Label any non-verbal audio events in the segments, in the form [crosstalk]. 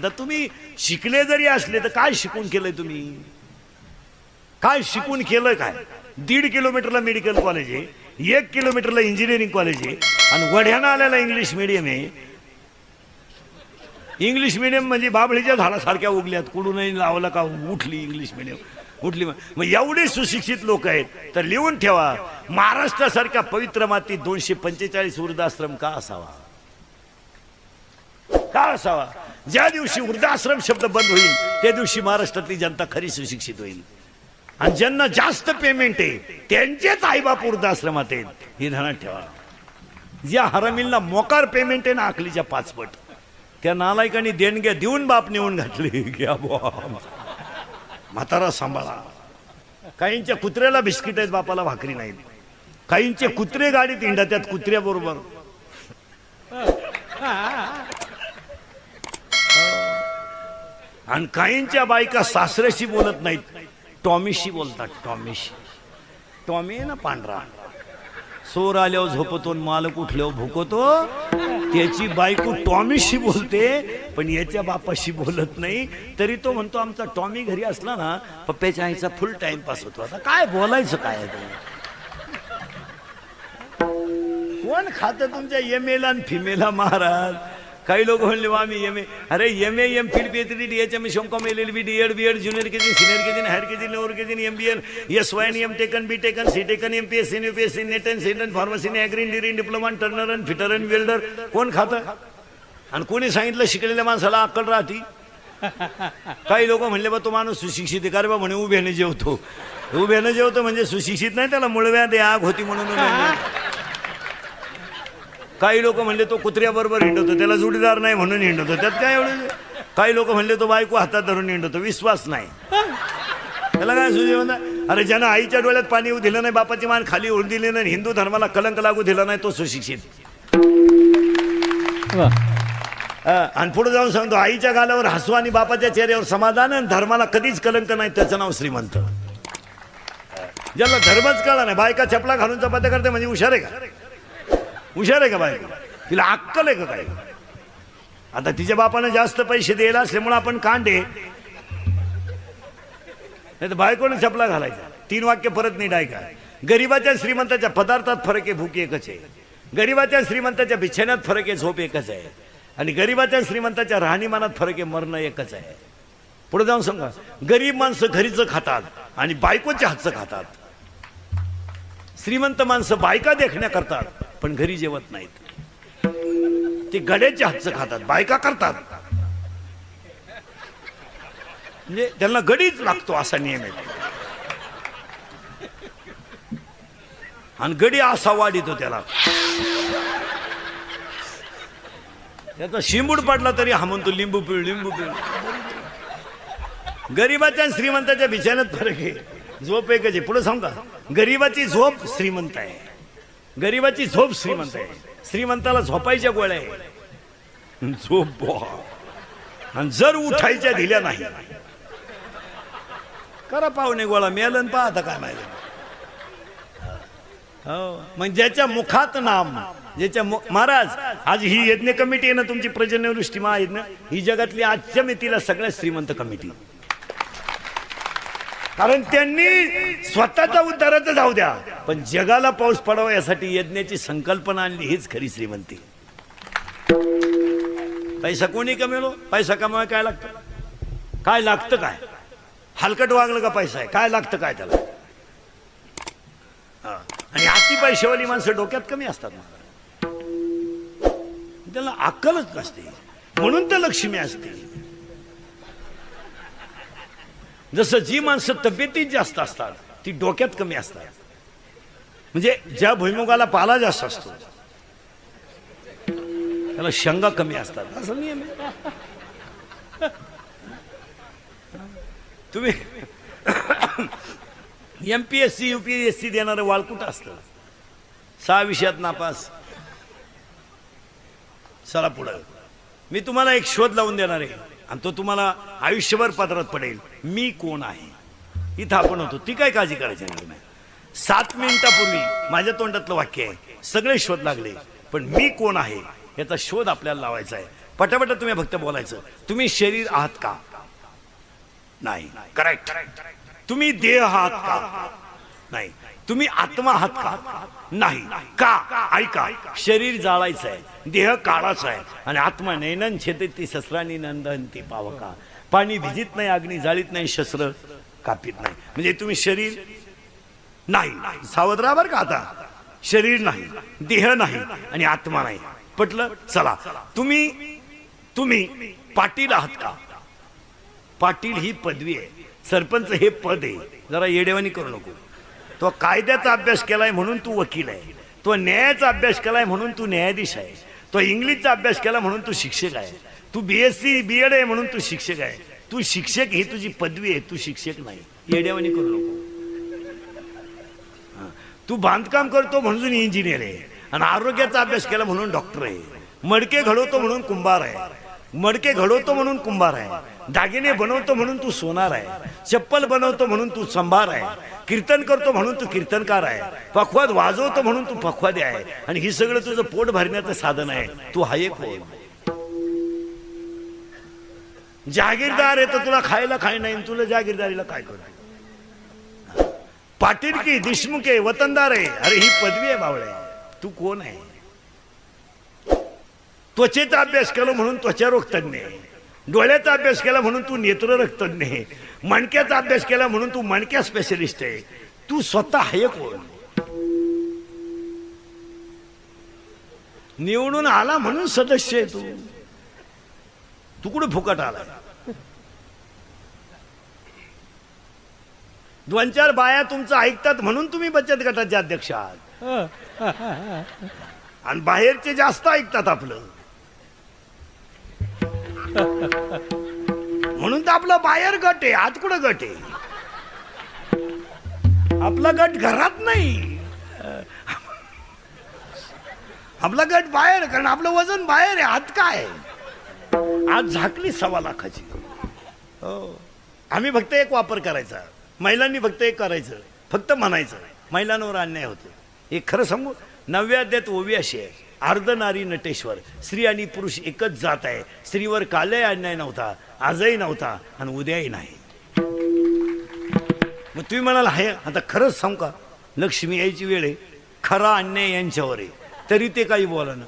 आता तुम्ही शिकले जरी असले तर काय शिकून केलंय तुम्ही? काय शिकून केलं काय? दीड किलोमीटरला मेडिकल कॉलेज आहे एक किलोमीटरला इंजिनिअरिंग कॉलेज आहे आणि वढ्यानं आलेला इंग्लिश मिडियम आहे. इंग्लिश मिडियम म्हणजे बाबळीच्या झाडासारख्या उगल्यात कुठूनही लावलं का उठली इंग्लिश मिडियम उठली मग एवढे सुशिक्षित लोक आहेत तर लिहून ठेवा महाराष्ट्रासारख्या पवित्र माती दोनशे पंचेचाळीस वृद्धाश्रम का असावा? का असावा? ज्या दिवशी वृद्धाश्रम शब्द बंद होईल त्या दिवशी महाराष्ट्रातली जनता खरी सुशिक्षित होईल. आणि ज्यांना जास्त पेमेंट आहे त्यांचेच आईबाप वृद्धाश्रमात आहेत हे ध्यानात ठेवा. ज्या हरामींना मोकार पेमेंट आहे ना आखलीच्या पाचपट त्या नालायकांनी देणग्या देऊन बाप नेऊन घातली. घ्या म्हातारा सांभाळा. काहींच्या कुत्र्याला बिस्किट आहेत बापाला भाकरी नाहीत. काहींचे कुत्रे गाडीत इंडा त्यात कुत्र्याबरोबर. आणि काहींच्या बायका सासऱ्याशी बोलत नाहीत. टॉमीशी बोलतात टॉमीशी. टॉमी आहे ना पांढरा. चोर आल्यावर झोपतो आणि मालक उठल्यावर भुकतो. त्याची बायको टॉमीशी बोलते पण याच्या बापाशी बोलत नाही. तरी तो म्हणतो आमचा टॉमी घरी असला ना पप्प्याच्या आईचा फुल टाइमपास होतो. आता काय बोलायचं काय कोण खातं तुमच्या एमेला आणि फिमेला महाराज? काही लोक म्हणले बा मी एम ए अरे M A M Phil P H D D H M M com L L B D Ed B Ed junior K G senior K G higher K G lower K G M B L S Y am taken be taken C taken M P S C U P S C net N Saint pharmacy ॲग्रीन degree diploma Turner and fitter and welder कोण खातं? आणि कोणी सांगितलं शिकलेल्या माणसाला अक्कल राहती? काही लोक म्हणले बा तो माणूस सुशिक्षित आहे का रे बा म्हणे उभ्याने जेवतो. उभ्याने जेवतो म्हणजे सुशिक्षित नाही त्याला मुळव्या दे आग होती म्हणून काही लोक म्हणले तो कुत्र्याबरोबर हिंडतो त्याला जोडीदार नाही म्हणून हिंडतो. त्यात काय एवढं? काही लोक म्हणले तो बायको हातात धरून हिंडतो. विश्वास नाही. त्याला काय म्हणता? अरे ज्यानं आईच्या डोळ्यात पाणी येऊ दिलं नाही बापाची मान खाली होऊन दिली नाही हिंदू धर्माला कलंक लागू दिला नाही तो सुशिक्षित. आणि पुढे जाऊन सांगतो आईच्या गालावर हसू आणि बापाच्या चेहऱ्यावर समाधान आणि धर्माला कधीच कलंक नाही त्याचं नाव श्रीमंत. ज्याला धर्मच कळला नाही बायका चपला घालून चपात्या करते म्हणजे हुशार आहे का? हुशार आहे का बायका तिला अक्कल आहे का काय आता तिच्या बापानं जास्त पैसे द्यायला असल्यामुळे आपण कांडे. नाही तर बायकोनं चपला घालायचा. तीन वाक्य परत नीट ऐका. गरीबाच्या श्रीमंताच्या पदार्थात फरक आहे भूक एकच आहे. गरीबाच्या श्रीमंताच्या बिछाण्यात फरक आहे झोप एकच आहे. आणि गरीबाच्या श्रीमंताच्या राहणीमानात फरक आहे मरणं एकच आहे. पुढे जाऊन सांगा. गरीब माणसं घरीचं खातात आणि बायकोच्या हातचं खातात. श्रीमंत माणसं बायका देखण्या करतात. पण घरी जेवत नाहीत. ते गड्याच्या हातचं खातात बायका करतात. म्हणजे त्यांना गडीच लागतो असा नियम आहे. आणि गडी असा वाढितो त्याला. त्याचा शिंबूड पडला तरी हा म्हणतो लिंबू पिळ लिंबू पिळ. गरीबाच्या आणि श्रीमंताच्या बिछाण्यात फरक आहे. झोप एकच आहे. पुढे सांगा गरीबाची झोप श्रीमंत आहे. गरीबाची झोप श्रीमंत आहे. श्रीमंताला झोपायच्या गोळ्या आहे. झोप आणि जर उठायच्या दिल्या नाही. करा पाहुणे गोळा मेलन पहा आता काय माहिती. हो. मग ज्याच्या मुखात नाम ज्याच्या मु- महाराज आज ही यज्ञ कमिटी आहे ना तुमची प्रजन्यवृष्टी महायज्ञ ही जगातली आजच्या मितीला सगळ्यात श्रीमंत कमिटी. कारण त्यांनी स्वतःचा उद्धाराचं जाऊ द्या. पण जगाला पाऊस पडावा यासाठी यज्ञाची संकल्पना आणली हीच खरी श्रीमंती. पैसा कोणी कमेलो पैसा कमावा काय लागतं? काय लागतं काय? हलकट वागलं का पैसा आहे? काय लागतं काय त्याला? हा. आणि अति पैशावाली माणसं डोक्यात कमी असतात त्याला अक्कलच नसते. म्हणून तर लक्ष्मी असते. जसं जी माणसं तब्येतीत जास्त असतात ती डोक्यात कमी असतात. म्हणजे ज्या भुईमुगाला पाला जास्त असतो त्याला शंगा कमी असतात. असं नियम आहे. तुम्ही M P S C U P S C देणारं वाळकुट असतं? सहा विषयात नापास. चला पुढं. मी तुम्हाला एक शोध लावून देणार आहे. आणि तो तुम्हाला आयुष्यभर पदरात पडेल. मी कोण आहे? इथं आपण होतो. ती काय काळजी करायची नाही सात मिनिटापूर्वी माझ्या तोंडातलं वाक्य आहे. सगळे शोध लागले. पण मी कोण आहे? याचा शोध आपल्याला लावायचा आहे. पटापट तुम्ही फक्त बोलायचं. तुम्ही शरीर आहात का? नाही. करेक्ट तुम्ही देह आहात का? नाही. तुम्ही आत्मा आहात का? नाही. का? ऐका. शरीर जाळायचं आहे देह काळाचा आहे आणि आत्मा नैनन छेते ती ससरानी नंदन ती पावका. पाणी भिजित नाही अग्नी जाळीत नाही शस्त्र कापीत नाही. म्हणजे तुम्ही शरीर नाही. सावध राहा बरं का आता? शरीर नाही देह नाही आणि आत्मा नाही. पटलं? चला. तुम्ही तुम्ही पाटील आहात का? पाटील ही पदवी आहे. सरपंच हे पद आहे. जरा येडेवानी करू नको. तो कायद्याचा अभ्यास केलाय म्हणून तू वकील आहे. तो न्यायाचा अभ्यास केलाय म्हणून तू न्यायाधीश आहे. तो इंग्लिशचा अभ्यास केला म्हणून तू शिक्षक आहे. तू बीएससी बी एड आहे म्हणून तू शिक्षक आहे. तू शिक्षक ही तुझी पदवी आहे तू शिक्षक नाही. येड्यावानी करू नको. तू बांधकाम करतो म्हणून इंजिनियर आहे. आणि आरोग्याचा अभ्यास केला म्हणून डॉक्टर आहे. मडके घडवतो म्हणून कुंभार आहे. मडके घडवतो म्हणून कुंभार आहे. दागिने बनवतो म्हणून तू सोनार आहे. चप्पल बनवतो म्हणून तू संभार आहे. कीर्तन करतो म्हणून तू कीर्तनकार आहे. पखवाद वाजवतो म्हणून तू पखवादे आहे. आणि ही सगळं तुझं पोट भरण्याचं साधन आहे. तू हा एक होय जागीरदार आहे तर तुला खायला खाय नाही तुला जागीरदारीला काय करतो पाटील की देशमुख आहे वतनदार आहे. अरे ही पदवी आहे बावळे. तू कोण आहे? त्वचेचा अभ्यास केला म्हणून त्वचारोग तज्ञ आहे डोळ्याचा अभ्यास केला म्हणून तू नेत्ररोग तज्ञ आहे मणक्याचा अभ्यास केला म्हणून तू मणक्या स्पेशलिस्ट आहे. तू स्वतः आहे कोण? निवडून आला म्हणून सदस्य आहे तू. तू कुठे फुकट आलाय? दोन चार बाया तुमचं ऐकतात म्हणून तुम्ही बचत गटाचे अध्यक्ष आहात. आणि बाहेरचे जास्त ऐकतात आपलं. म्हणून तर आपलं बाहेर गट आहे आत कुठं गट आहे? आपला गट घरात नाही. आपला गट बाहेर कारण आपलं वजन बाहेर आहे आत काय आज झाकली सव्वा लाखाची. हो. आम्ही फक्त एक वापर करायचा. महिलांनी फक्त एक करायचं. फक्त म्हणायचं. महिलांवर अन्याय होतो हे खरं सांगू नव्या देत ओवी अशी आहे. अर्धनारी नटेश्वर. स्त्री आणि पुरुष एकच जात आहे. स्त्रीवर कालही अन्याय नव्हता आजही नव्हता आणि उद्याही नाही. मग तुम्ही म्हणाल हाय आता खरंच सांग का? लक्ष्मी यायची वेळ आहे. खरा अन्याय यांच्यावर आहे. तरी ते काही बोला ना.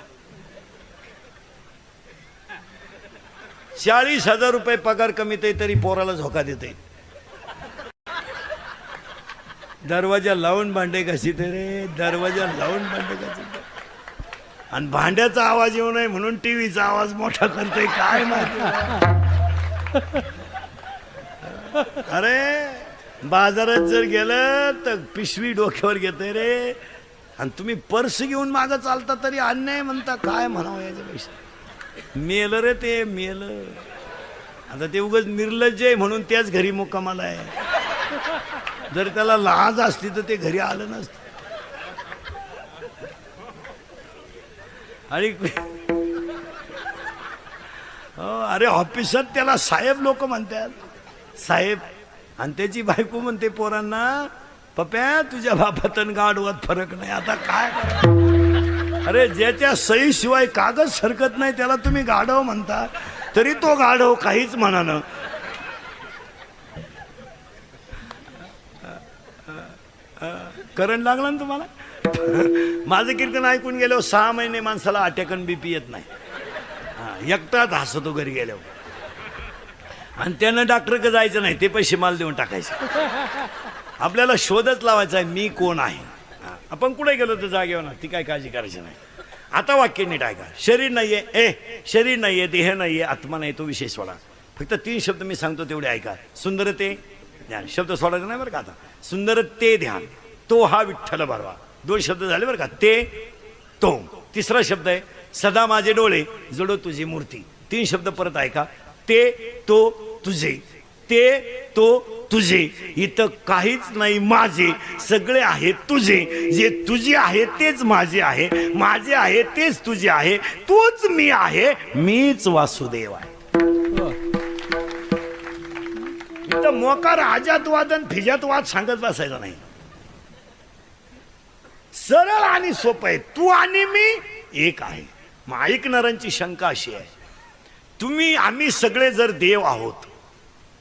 चाळीस हजार रुपये पगार कमीत आहे तरी पोराला झोका देते. दरवाजा लावून भांडे कशी ते रे दरवाजा लावून भांडे कशी आणि भांड्याचा आवाज येऊ नये म्हणून टी व्हीचा आवाज मोठा करतोय काय माहिती? अरे बाजारात जर गेलं तर पिशवी डोक्यावर घेते रे. आणि तुम्ही पर्स घेऊन मागं चालता तरी अन्याय म्हणता काय म्हणावं याच्यापेक्षा? मेल रे ते मेल. आता ते उगच निर्लज्ज आहे म्हणून त्याच घरी मुक्कामाला आहे. जर त्याला लाज असती तर ते घरी आलं नसतं. आणि [laughs] हो, अरे ऑफिसात त्याला साहेब लोक म्हणतात. साहेब आणि त्याची बायको म्हणते पोरांना पप्या तुझ्या बापात आणि गाडवात फरक नाही आता काय अरे ज्याच्या सई शिवाय कागद सरकत नाही त्याला तुम्ही गाढव म्हणता. तरी तो गाढव काहीच म्हणानं करंट लागला ना तुम्हाला? [laughs] माझं कीर्तन ऐकून गेलो सहा महिने माणसाला अटॅकन बीपी येत नाही. हां एकटाच हसतो घरी गेल्यावर. आणि त्यानं डॉक्टरकडे जायचं नाही ते पैसे माल देऊन टाकायचे. आपल्याला शोधच लावायचा आहे मी कोण आहे? आपण कुठे गेलो तर जागेवर? ना ती काय काळजी करायची नाही. आता वाक्य नीट ऐका. शरीर नाहीये ए शरीर नाहीये देह नाहीये आत्मा नाही तो विशेष सोडा फक्त तीन शब्द मी सांगतो तेवढे ऐका. सुंदरते ध्यान. शब्द सोडायचा नाही बरं का आता? सुंदरते ध्यान. तो हा विठ्ठल भरवा. दोन शब्द झाले बरं का. ते तो तिसरा शब्द आहे सदा माझे डोळे जडो तुझी मूर्ती. तीन शब्द परत ऐका. ते तो तुझे. ते तो तुझे. इथं काहीच नाही माझे. सगळे आहे तुझे. जे तुझे आहे तेच माझे आहे. माझे आहे तेच तुझे आहे. तूच मी आहे. मीच वासुदेव आहे. इथं मोकार आजात वाद आणि फिजात वाद सांगत बसायचा नाही. सरळ आणि सोपं आहे. तू आणि मी एक आहे. मग ऐकणाऱ्यांची शंका अशी आहे. तुम्ही आम्ही सगळे जर देव आहोत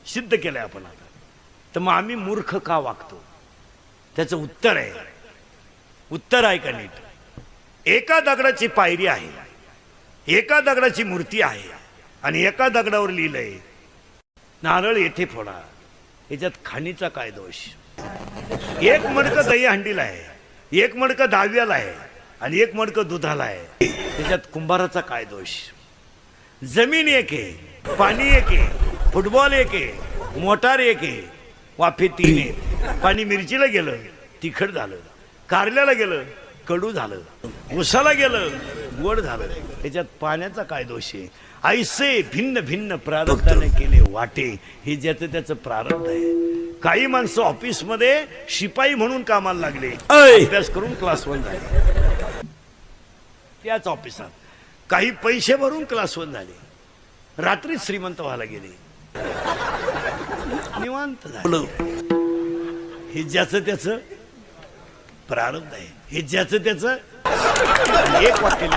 सिद्ध केलंय आपण आता तर मग आम्ही मूर्ख का वागतो? त्याचं उत्तर आहे. उत्तर आहे का नीट? एका दगडाची पायरी आहे. एका दगडाची मूर्ती आहे. आणि एका दगडावर लिहिलंय नारळ येथे फोडा. याच्यात खाणीचा काय दोष? एक मडकं दही हंडीला आहे. एक मडकं दहाव्याला आहे आणि एक मडकं दुधाला आहे. त्याच्यात कुंभाराचा काय दोष? जमीन एक आहे पाणी एक आहे फुटबॉल एक आहे मोटार एक आहे वाफे तीन आहे पाणी मिरचीला गेलं तिखट झालं कारल्याला गेलं कडू झालं उसाला गेलं गोड झालं. त्याच्यात पाण्याचा काय दोष आहे? ऐसे भिन्न भिन्न प्रारब्धाने केले वाटे. हे ज्याचं त्याचं प्रारब्ध आहे. काही माणसं ऑफिसमध्ये शिपाई म्हणून कामाला लागले. अभ्यास करून क्लास वन झाले. त्याच ऑफिसात. काही पैसे भरून क्लास वन झाले. रात्री श्रीमंत व्हायला गेले. निवांत झालं. हे ज्याचं त्याचं प्रारब्ध आहे. हे ज्याचं त्याचं एक वाक्य